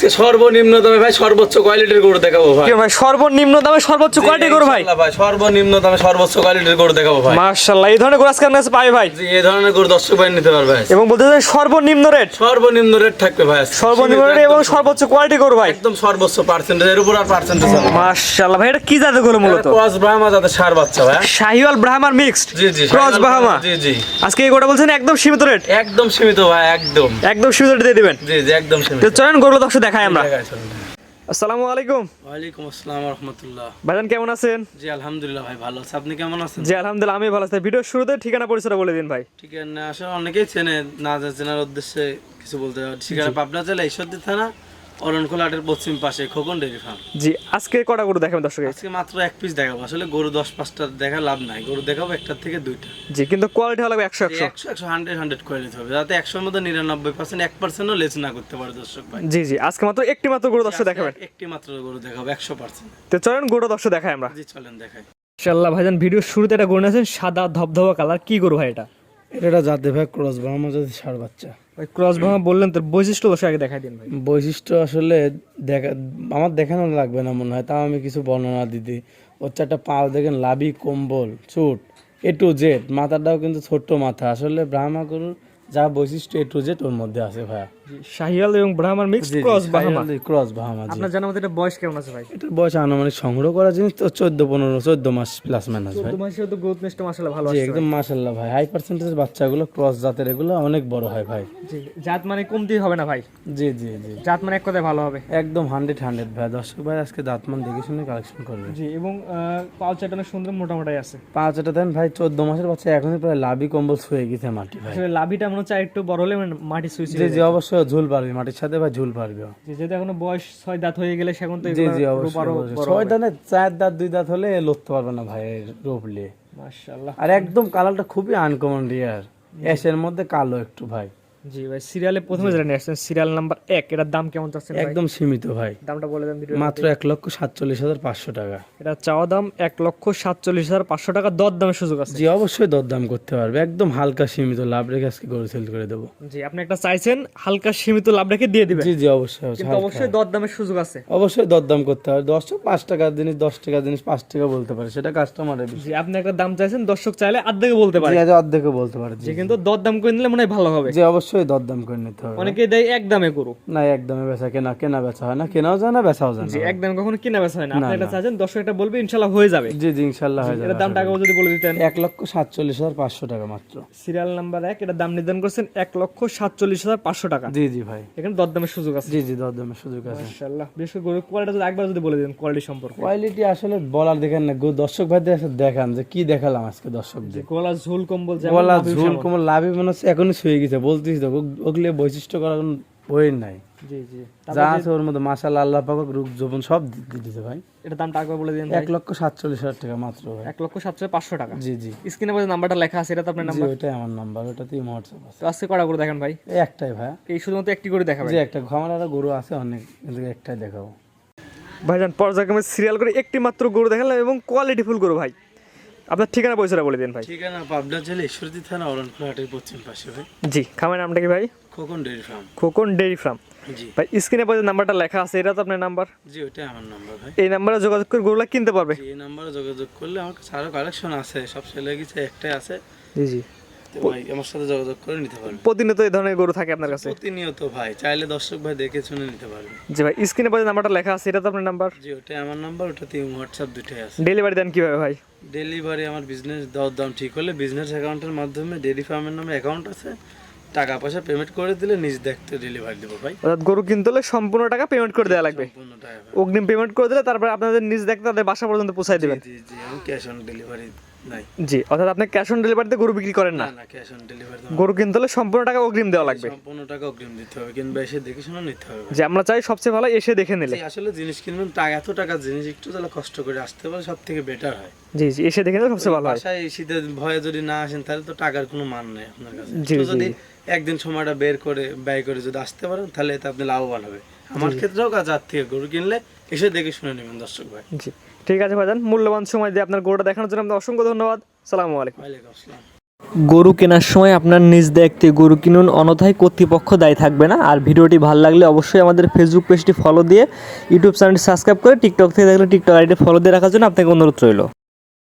আজকে সর্বনিম্ন দামে ভাই সর্বোচ্চ কোয়ালিটির গরু দেখাবো ভাই। ভাই সর্বনিম্ন দামে সর্বোচ্চ ভাই? ভাই সর্বনিম্ন দামে সর্বোচ্চ কোয়ালিটির গরু দেখাবো ভাই। এই ধরনের গরু আজকে আপনার কাছে পাবে ভাই? জি এই ধরনের গরু দর্শক ভাই নিতে পারবে। এবং বলতে চাই সর্বনিম্ন রেট সর্বনিম্ন রেট থাকবে ভাই সর্বনিম্ন রেট এবং সর্বোচ্চ কোয়ালিটি ভাই? একদম সর্বোচ্চ পার্সেন্টেজের উপর আর পার্সেন্টেজ মার্শাল্লাহ ভাই এটা কি জাতের গরু মূলত? ক্রস ব্রাহ্মা যাতে সার বাচ্চা ভাই। শাহিওয়াল ব্রাহ্মার মিক্সড জি জি ক্রস বাহামা জি জি। আজকে এই গোটা বলছেন একদম সীমিত রেট একদম সীমিত ভাই একদম। একদম সীমিত রেট দিয়ে দিবেন? জি জি একদম সীমিত। তো চলেন গরুগুলো দর্শক দেখাই আমরা। আসসালামু আলাইকুম। ওয়ালাইকুম আসসালাম রাহমাতুল্লাহ ভাইজান কেমন আছেন? জি আলহামদুলিল্লাহ ভাই ভালো আছে। আপনি কেমন আছেন? জি আলহামদুলিল্লাহ আমি ভালো আছি। ভিডিওর শুরুতে ঠিকানা পরিচয় বলে দিন ভাই। ঠিকানা আসলে অনেকেই চেনে না জানার চেনার উদ্দেশ্যে কিছু বলতে। হবে ঠিকানা পাবনা জেলা ঈশ্বরদী থানা অরণখোলা হাটের পশ্চিম পাশে খোকন ডেয়ারি ফার্ম। জি আজকে কটা গরু দেখাবেন দর্শক? আজকে মাত্র এক পিস দেখাবো। আসলে গরু দশ পাঁচটা দেখা লাভ নাই। গরু দেখাবো একটার থেকে দুইটা। জি কিন্তু কোয়ালিটি হলো একশো একশো। একশো একশো হান্ড্রেড হান্ড্রেড নিতে হবে। যাতে একশোর মধ্যে নিরানব্বই পার্সেন্ট এক পার্সেন্টও লেস না করতে পারে দর্শক ভাই। জি জি আজকে মাত্র একটি মাত্র গরু দর্শক দেখাবেন। একটি মাত্র গরু দেখাবো একশো পার্সেন্ট তো চলেন গরু দর্শক দেখাই আমরা। জি চলেন দেখাই। ইনশাল্লাহ ভাইজান ভিডিওর শুরুতে এটা গরু আছেন সাদা ধবধবা কালার কি গরু ভাই এটা? এটা যাতে ভাই ক্রস ভাঙা যদি সার বাচ্চা। ভাই ক্রস ভাঙা বললেন তোর বৈশিষ্ট্য বসে আগে দেখাই দিন ভাই। বৈশিষ্ট্য আসলে দেখা আমার দেখানো লাগবে না মনে হয় তাও আমি কিছু বর্ণনা দিদি ওর চারটা পাল দেখেন লাভি কম্বল চুট এ টু জেড মাথাটাও কিন্তু ছোট্ট মাথা। আসলে ব্রাহ্মা গরুর যা বৈশিষ্ট্য এ টু জেড ওর মধ্যে আছে ভাইয়া। শাহিয়াল এবং ব্রাহ্মার মিক্স ক্রস বাহামা। ক্রস বাহামা আপনার জানার মধ্যে এটা বয়স কেমন আছে ভাই? এটার বয়স আনুমানিক সংগ্রহ করা জিনিস তো চোদ্দ পনেরো চোদ্দ মাস প্লাস মাইনাস ভাই। মাসে তো গ্রোথ নেসটা মাসাল্লাহ ভালো আছে একদম ভাই। হাই পার্সেন্টেজ বাচ্চাগুলো ক্রস জাতের এগুলো অনেক বড় হয় ভাই। জি জাত মানে কমতি হবে না ভাই। জি জি জি। জাত মানে এক কথায় ভালো হবে। একদম হান্ড্রেড হান্ড্রেড ভাই। দর্শক ভাই আজকে দাঁতমান দেখে শুনে কালেকশন করবে। জি এবং পাল চাটা অনেক সুন্দর মোটামোটাই আছে। পাঁচ এটা দেন ভাই চোদ্দ মাসের বাচ্চা এখনই প্রায় লাভি কম্বল ছুঁয়ে গেছে মাটি ভাই। আসলে লাভিটা মনে হচ্ছে একটু বড় হলে মানে মাটি সুইচ জি জি অবশ্যই ঝুল পারবে মাটির সাথে বা ঝুল পারবে। যেহেতু এখনও বয়স ছয় দাঁত হয়ে গেলে সেখন তো জি জি অবশ্যই ছয় দাঁতে চার দাঁত দুই দাঁত হলে লড়তে পারবে না ভাই রোপ নিয়ে। মাশাআল্লাহ। আর একদম কালারটা খুবই আনকমন রিয়ার এসের মধ্যে কালো একটু ভাই। জি ভাই সিরিয়ালে প্রথমে আসছেন সিরিয়াল নাম্বার এক এটার দাম কেমন চাচ্ছেন একদম সীমিত ভাই। দামটা বলে দেন মাত্র এক লক্ষ সাতচল্লিশ হাজার পাঁচশো টাকা। এটা চাওয়া দাম এক লক্ষ সাতচল্লিশ হাজার পাঁচশো টাকা দর দামের সুযোগ আছে। জি অবশ্যই দরদাম করতে পারবে। একদম হালকা সীমিত লাভ রেখে আজকে গরু সেল করে দেবো। জি আপনি একটা চাইছেন হালকা সীমিত লাভ রেখে দিয়ে দিবেন। জি জি অবশ্যই অবশ্যই কিন্তু অবশ্যই দর দামের সুযোগ আছে। অবশ্যই দরদাম করতে হবে দশ পাঁচ টাকার জিনিস দশ টাকার জিনিস পাঁচ টাকা বলতে পারে। সেটা কাস্টমারের জি আপনি একটা দাম চাইছেন দর্শক চাইলে আর্ধেকে বলতে পারে। জি বলতে পারে। জি কিন্তু দর দাম করে নিলে মনে হয় ভালো হবে। জি অবশ্যই। দরদাম করে নিতে হবে। অনেকে দেয় এক দামে গরু। না একদমই বেচা কেনা কেনা বেচা হয় না কেনাও যায় না বেচাও যায় না। জি এক দামে কখনো কেনা বেচা হয় না। আপনি এটা চাইছেন দর্শক এটা বলবে ইনশাল্লাহ হয়ে যাবে। জি জি ইনশাল্লাহ হয়ে যাবে এটার দামটা আগে যদি বলে দিতেন। এক লক্ষ সাতচল্লিশ হাজার পাঁচশো টাকা মাত্র। সিরিয়াল নাম্বার এক এটা দাম নির্ধারণ করছেন এক লক্ষ সাতচল্লিশ হাজার পাঁচশো টাকা। জি জি ভাই। এখানে দর দামের সুযোগ আছে। জি জি দরদামের সুযোগ আছে। মাশাআল্লাহ। বিশেষ করে গরুর কোয়ালিটি যদি একবার যদি বলে দিন কোয়ালিটি সম্পর্কে। কোয়ালিটি আসলে বলার দেখেন না। দর্শক ভাইদের দেখান যে কি দেখালাম আজকে দর্শক দর্শকদের। গলা ঝোল কম্বল লাভি ঝুল। কোমল লাভই মনে হচ্ছে এখনই শুয়ে গেছে বলতিস তো ওগুলো বৈশিষ্ট্য করার বইয়ের নাই। জি জি। যা আছে ওর মধ্যে মাসাল আল্লাহ পাক রূপ যৌবন সব দিতে ভাই। এটা দামটা একবার বলে দিন এক লক্ষ সাতচল্লিশ হাজার টাকা মাত্র ভাই। এক লক্ষ সাতশো পাঁচশো টাকা। জি জি। স্ক্রিনে মধ্যে নাম্বারটা লেখা আছে এটা তো আপনার নাম্বার। ওইটাই আমার নাম্বার ওটাতেই হোয়াটসঅ্যাপ আছে। তো আজকে কটা করে দেখেন ভাই? এই একটাই ভাই। এই শুধুমাত্র একটি করে দেখাবেন। জি একটা আমার আরও গরু আছে অনেক কিন্তু একটাই দেখাবো। ভাইজান পর্যায়ক্রমে সিরিয়াল করে একটি মাত্র গরু দেখালাম এবং কোয়ালিটি ফুল গরু ভাই। আপনার ঠিকানা পয়সাটা বলে দিন ভাই। ঠিকানা পাবনা জেলা ঈশ্বরদী থানা হাটের পশ্চিম পাশে ভাই। জি খামের নামটা কি ভাই? Khokon dairy farm. Khokon dairy farm. জি। ভাই স্ক্রিনে পড়ে নাম্বারটা লেখা আছে এটা তো আপনার নাম্বার? জি ওইটাই আমার নাম্বার ভাই। এই নাম্বারে যোগাযোগ করে গরুলা কিনতে পারবে? এই নাম্বারে যোগাযোগ করলে আমার কাছে আরও কালেকশন আছে সব সেলে গেছে একটাই আছে। জি জি। ভাই আমার সাথে যোগাযোগ করে নিতে প্রতিনিয়ত এই ধরনের গরু থাকে আপনার কাছে? প্রতিনিয়ত ভাই চাইলে দর্শক ভাই দেখে শুনে নিতে জি ভাই স্ক্রিনে নাম্বারটা লেখা আছে এটা তো আপনার নাম্বার? জি আমার নাম্বার ওটাতে হোয়াটসঅ্যাপ দুটোই আছে। ডেলিভারি দেন কীভাবে ভাই? ডেলিভারি আমার বিজনেস দেওয়ার দাম ঠিক হলে বিজনেস অ্যাকাউন্টের মাধ্যমে ফার্মের নামে অ্যাকাউন্ট আছে। টাকা পয়সা পেমেন্ট করে দিলে নিজ দেখতে ডেলিভারি দেবো ভাই। অর্থাৎ গরু কিনতে হলে সম্পূর্ণ টাকা পেমেন্ট করে দেওয়া লাগবে। অগ্রিম পেমেন্ট করে দিলে তারপরে আপনাদের নিজ দেখতে তাদের বাসা পর্যন্ত পৌঁছাই দেবেন। জি জি আমি ক্যাশ অন ডেলিভারি জি অর্থাৎ আপনি ক্যাশ অন ডেলিভারিতে গরু বিক্রি করেন না। ক্যাশ অন ডেলিভারি গরু কিনতে হলে সম্পূর্ণ টাকা অগ্রিম দেওয়া লাগবে। সম্পূর্ণ টাকা অগ্রিম দিতে হবে এসে দেখে শুনে নিতে হবে। যে আমরা চাই সবচেয়ে ভালো এসে দেখে নিলে। আসলে জিনিস কিনবেন টাকা এত টাকার জিনিস একটু তাহলে কষ্ট করে আসতে পারে সব থেকে বেটার হয়। জি জি এসে দেখে নিলে সবচেয়ে ভালো হয়। বাসায় শীতের ভয়ে যদি না আসেন তাহলে তো টাকার কোনো মান নেই আপনার কাছে। যদি একদিন সময়টা বের করে ব্যয় করে যদি আসতে পারেন তাহলে এতে আপনি লাভবান হবে। আমার ক্ষেত্রেও কাজ আর থেকে গরু কিনলে এসে দেখে শুনে নেবেন দর্শক ভাই। জি ঠিক আছে ভাইজান মূল্যবান সময় দিয়ে আপনার গরুটা দেখানোর জন্য আপনার অসংখ্য ধন্যবাদ। সালামু আলাইকুম। ওয়ালাইকুম আসসালাম। গরু কেনার সময় আপনার নিজ দেখতে গরু কিনুন অনথায় কর্তৃপক্ষ দায়ী থাকবে না। আর ভিডিওটি ভালো লাগলে অবশ্যই আমাদের ফেসবুক পেজটি ফলো দিয়ে ইউটিউব চ্যানেলটি সাবস্ক্রাইব করে টিকটক থেকে দেখলে টিকটক আইডি ফলো দিয়ে রাখার জন্য আপনাকে অনুরোধ রইল।